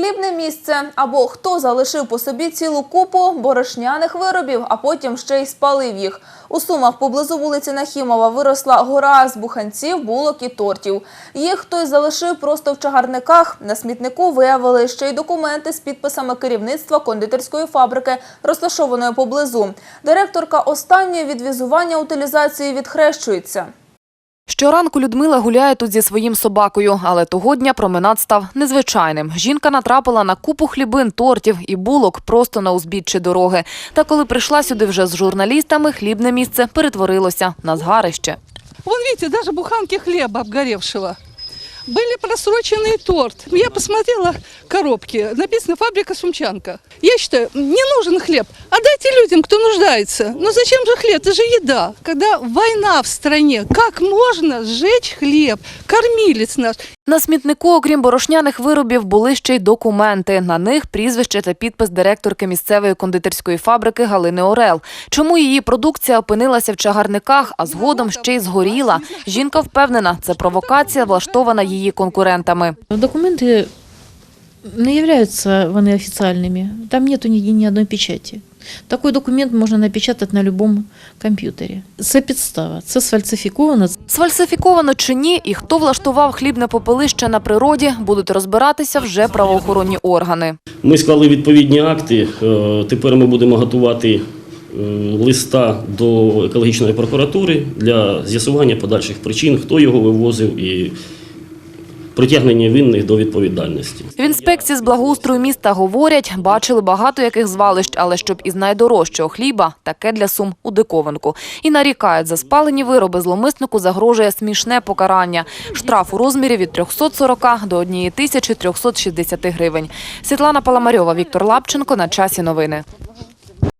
Хлібне місце або хто залишив по собі цілу купу борошняних виробів, а потім ще й спалив їх. У Сумах поблизу вулиці Нахімова виросла гора з буханців, булок і тортів. Їх хтось залишив просто в чагарниках. На смітнику виявили ще й документи з підписами керівництва кондитерської фабрики, розташованої поблизу. Директорка останньої від візування утилізації відхрещується. Щоранку Людмила гуляє тут зі своїм собакою, але того дня променад став незвичайним. Жінка натрапила на купу хлібин, тортів і булок просто на узбіччі дороги. Та коли прийшла сюди вже з журналістами, хлібне місце перетворилося на згарище. Вон, бачите, навіть буханки хліба обгоревшего Были просроченный торт. Я посмотрела коробки. Написано «Фабрика Сумчанка». Я считаю, не нужен хлеб. Отдайте людям, кто нуждается. Но зачем же хлеб? Это же еда. Когда война в стране, как можно сжечь хлеб? Кормилец наш. На смітнику, окрім борошняних виробів, були ще й документи. На них прізвище та підпис директорки місцевої кондитерської фабрики Галини Орел. Чому її продукція опинилася в чагарниках, а згодом ще й згоріла? Жінка впевнена, це провокація, влаштована її конкурентами. Документы не являются вони официальными. Там нету ни, ни одной печати. Такой документ можна напечатати на будь-якому комп'ютері. Це підстава, це сфальсифіковано, Сфальсифіковано чи ні, і хто влаштував хлібне попелище на природі, будуть розбиратися вже правоохоронні органи. Ми склали відповідні акти. Е, Тепер ми будемо готувати е, листа до екологічної прокуратури для з'ясування подальших причин, хто його вивозив і притягнення винних до відповідальності. В інспекції з благоустрою міста говорять, бачили багато яких звалищ, але щоб із найдорожчого хліба таке для сум у диковинку. І нарікають, за спалені вироби зломиснику загрожує смішне покарання. Штраф у розмірі від 340 до 1360 гривень. Світлана Паламарьова, Віктор Лапченко. На часі новини.